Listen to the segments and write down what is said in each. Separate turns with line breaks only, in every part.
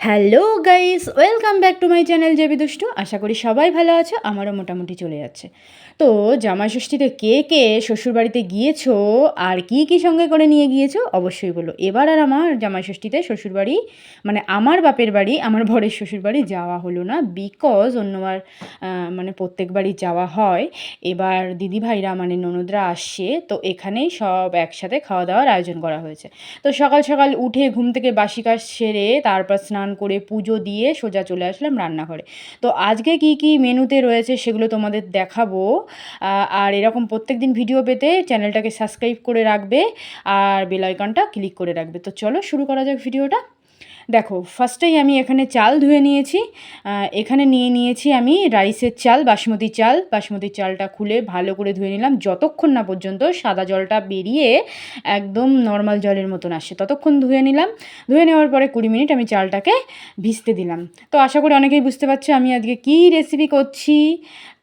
Hello guys, welcome back to my channel JB Dushtu. আশা করি সবাই ভালো আছো, আমারও মোটামুটি চলে যাচ্ছে। তো জামাই ষষ্ঠীতে কে কে শ্বশুরবাড়িতে গিয়েছো আর কি কি সঙ্গে করে নিয়ে গিয়েছো অবশ্যই বলো। এবার আর আমার জামাই ষষ্ঠীতে শ্বশুরবাড়ি মানে আমার বাপের বাড়ি, আমার বরের শ্বশুরবাড়ি যাওয়া হলো না বিকজ অন্যবার মানে প্রত্যেকবারই যাওয়া হয়। এবার দিদিভাইরা মানে ননদরা আসছে, তো এখানেই সব একসাথে খাওয়া দাওয়ার আয়োজন করা হয়েছে। তো সকাল সকাল উঠে ঘুম থেকে বাসি কাজ সেরে তারপর স্নান করে পুজো দিয়ে সোজা চলে আসলাম রান্নাঘরে। তো আজকে কি কি মেনুতে রয়েছে সেগুলো তোমাদের দেখাবো। আর এরকম প্রত্যেক দিন ভিডিও পেতে চ্যানেলটাকে সাবস্ক্রাইব করে রাখবে আর বেলাইকনটা ক্লিক করে রাখবে। তো চলো শুরু করা যাক ভিডিওটা। দেখো ফার্স্টেই আমি এখানে চাল ধুয়ে নিয়েছি এখানে নিয়ে নিয়েছি আমি রাইসের চাল, বাসমতি চাল। বাসমতি চালটা খুলে ভালো করে ধুয়ে নিলাম, যতক্ষণ না পর্যন্ত সাদা জলটা বেরিয়ে একদম নর্মাল জলের মতন আসে, ততক্ষণ ধুয়ে নিলাম। ধুয়ে নেওয়ার পরে কুড়ি মিনিট আমি চালটাকে ভিজতে দিলাম। তো আশা করি অনেকেই বুঝতে পারছ আমি আজকে কী রেসিপি করছি।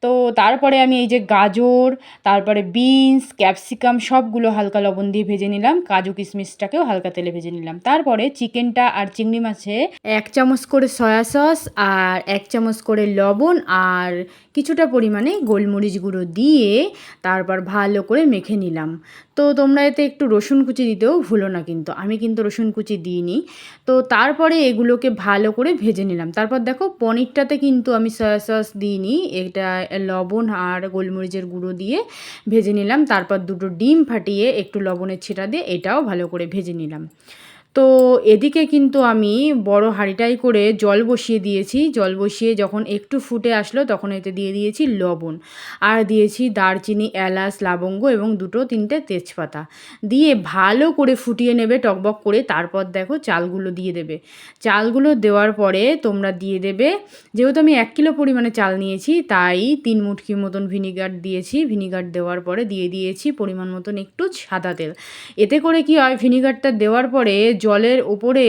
তো তারপরে আমি এই যে গাজর, তারপরে বিনস, ক্যাপসিকাম সবগুলো হালকা লবণ দিয়ে ভেজে নিলাম। কাজু কিশমিশটাকেও হালকা তেলে ভেজে নিলাম। তারপরে চিকেনটা আর চিংড়ি মাছে এক চামচ করে সয়া সস আর এক চামচ করে লবণ আর কিছুটা পরিমাণে গোলমরিচ গুঁড়ো দিয়ে তারপর ভালো করে মেখে নিলাম। তো তোমরা এতে একটু রসুন কুচি দিতেও ভুলো না কিন্তু, আমি কিন্তু রসুন কুচি দিইনি। তো তারপরে এগুলোকে ভালো করে ভেজে নিলাম। তারপর দেখো, পনিরটাতে কিন্তু আমি সয়া সস দিইনি, এটা লবণ আর গোলমরিচের গুঁড়ো দিয়ে ভেজে নিলাম। তারপর দুটো ডিম ফাটিয়ে একটু লবণের ছিটা দিয়ে এটাও ভালো করে ভেজে নিলাম। তো এদিকে কিন্তু আমি বড় হাঁড়িটাই করে জল বসিয়ে দিয়েছি। জল বসিয়ে যখন একটু ফুটে আসলো তখন এতে দিয়ে দিয়েছি লবণ। আর দিয়েছি দারচিনি, এলাচ, লবঙ্গ এবং দুটো তিনটে তেজপাতা। দিয়ে ভালো করে ফুটিয়ে নেবে, টকবক করে তারপর দেখো চালগুলো দিয়ে দেবে। চালগুলো দেওয়ার পরে তোমরা দিয়ে দেবে, যেহেতু আমি এক কিলো পরিমাণে চাল নিয়েছি, তাই তিন মুটকি মতন ভিনিগার দিয়েছি। ভিনিগার দেওয়ার পরে দিয়ে দিয়েছি পরিমাণ মতন একটু সাদা তেল। এতে করে কি হয়, ভিনিগারটা দেওয়ার পরে জলের ওপরে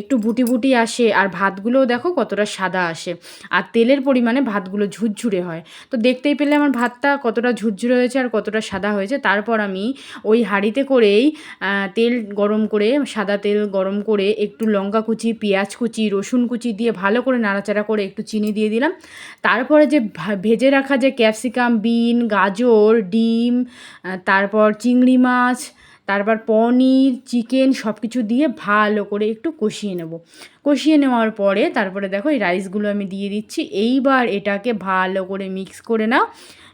একটু বুটি বুটি আসে আর ভাতগুলোও দেখো কতটা সাদা আসে। আর তেলের পরিমাণে ভাতগুলো ঝুরঝুরে হয়। তো দেখতেই পেলে আমার ভাতটা কতটা ঝুরঝুরে হয়েছে আর কতটা সাদা হয়েছে। তারপর আমি ওই হাঁড়িতে করেই তেল গরম করে, সাদা তেল গরম করে একটু লঙ্কা কুচি, পেঁয়াজ কুচি, রসুন কুচি দিয়ে ভালো করে নাড়াচাড়া করে একটু চিনি দিয়ে দিলাম। তারপরে যে ভেজে রাখা যে ক্যাপসিকাম, বিন, গাজর, ডিম তারপর চিংড়ি মাছ তারপর পনির চিকেন সব কিছু দিয়ে ভালো করে একটু কষিয়ে নেব। কষিয়ে নেওয়ার পরে তারপরে দেখো এই রাইসগুলো আমি দিয়ে দিচ্ছি। এইবার এটাকে ভালো করে মিক্স করে নাও।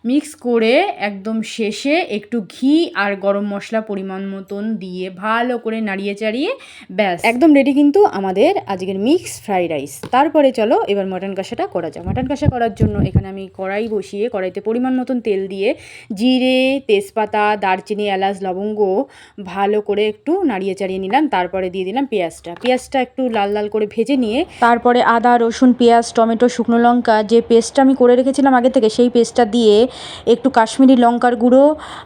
মিক্স করে একদম শেষে একটু ঘি আর গরম মশলা পরিমাণ মতন দিয়ে ভালো করে নাড়িয়ে চাড়িয়ে ব্যাস। একদম রেডি কিন্তু আমাদের আজকের মিক্স ফ্রাইড রাইস তারপরে চলো এবার মটন কষাটা করা যাক। মটন কষা করার জন্য এখানে আমি কড়াই বসিয়ে কড়াইতে পরিমাণ মতন তেল দিয়ে জিরে, তেজপাতা, দারচিনি, এলাচ, লবঙ্গ ভালো করে একটু নাড়িয়ে চাড়িয়ে নিলাম। তারপরে দিয়ে দিলাম পেঁয়াজটা। পেঁয়াজটা একটু লাল লাল করে ভেজে নিয়ে তারপরে আদা, রসুন, পেঁয়াজ, টমেটো, শুকনো লঙ্কা যে পেস্টটা আমি করে রেখেছিলাম আগে থেকে সেই পেস্টটা দিয়ে একটু কাশ্মীরি লঙ্কার গুঁড়ো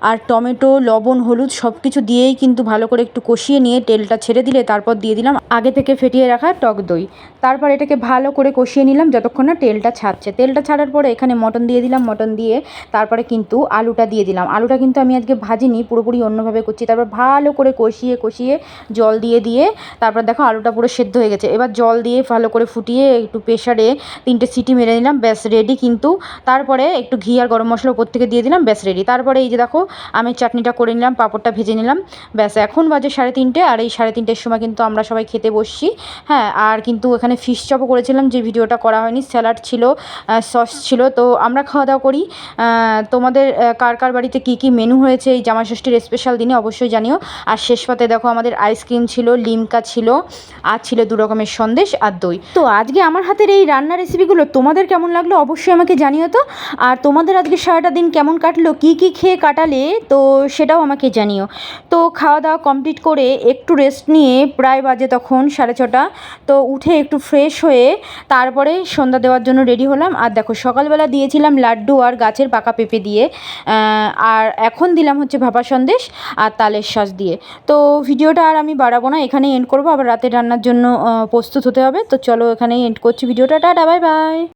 আর টমেটো, লবণ, হলুদ সব কিছু দিয়েই কিন্তু ভালো করে একটু কষিয়ে নিয়ে তেলটা ছেড়ে দিলে তারপর দিয়ে দিলাম আগে থেকে ফেটিয়ে রাখা টক দই। তারপর এটাকে ভালো করে কষিয়ে নিলাম যতক্ষণ না তেলটা ছাড়ছে। তেলটা ছাড়ার পরে এখানে মটন দিয়ে দিলাম, মটন দিয়ে তারপরে কিন্তু আলুটা দিয়ে দিলাম। আলুটা কিন্তু আমি আজকে ভাজিনি, পুরোপুরি অন্যভাবে করছি। তারপর ভালো করে কষিয়ে কষিয়ে জল দিয়ে দিয়ে তারপর দেখো আলুটা পুরো সেদ্ধ হয়ে গেছে। এবার জল দিয়ে ভালো করে ফুটিয়ে একটু প্রেশারে তিনটে সিটি মেরে নিলাম, ব্যাস রেডি কিন্তু। তারপরে একটু ঘি আর গরম মশলা উপর থেকে দিয়ে দিলাম, ব্যাস রেডি তারপরে এই যে দেখো আমি চাটনিটা করে নিলাম, পাঁপড়টা ভেজে নিলাম, ব্যাস এখন বাজে সাড়ে তিনটে, আর এই সাড়ে তিনটের সময় কিন্তু আমরা সবাই খেতে বসছি। হ্যাঁ আর কিন্তু এখানে ফিশ চপও করেছিলাম, যে ভিডিওটা করা হয়নি স্যালাড ছিল সস ছিল। তো আমরা খাওয়া দাওয়া করি। তোমাদের কার কার বাড়িতে কী কী মেনু হয়েছে এই জামা ষষ্ঠীর স্পেশাল দিনে অবশ্যই জানিও। আর শেষ পাতে দেখো আমাদের আইসক্রিম ছিল লিমকা ছিল, আর ছিল দু রকমের সন্দেশ আর দই। তো আজকে আমার হাতের এই রান্নার রেসিপিগুলো তোমাদের কেমন লাগল অবশ্যই আমাকে জানিও তো। আর তোমাদের আজকে সারাটা দিন কেমন কাটলো, কী কী খেয়ে কাটালে, তো সেটাও আমাকে জানিও। তো খাওয়া দাওয়া কমপ্লিট করে একটু রেস্ট নিয়ে প্রায় বাজে তখন সাড়ে ছটা, তো উঠে একটু ফ্রেশ হয়ে তারপরে সন্ধ্যা দেওয়ার জন্য রেডি হলাম। আর দেখো, সকালবেলা দিয়েছিলাম লাড্ডু আর গাছের পাকা পেঁপে দিয়ে আর এখন দিলাম হচ্ছে ভাপা সন্দেশ আর তালের শ্বাস দিয়ে। তো ভিডিওটা আর আমি বাড়াবো না, এখানেই এন্ড করব, আবার রাতে রান্নার জন্য প্রস্তুত হতে হবে। তো চলো এখানেই এন্ড করছি ভিডিওটা। Tata bye bye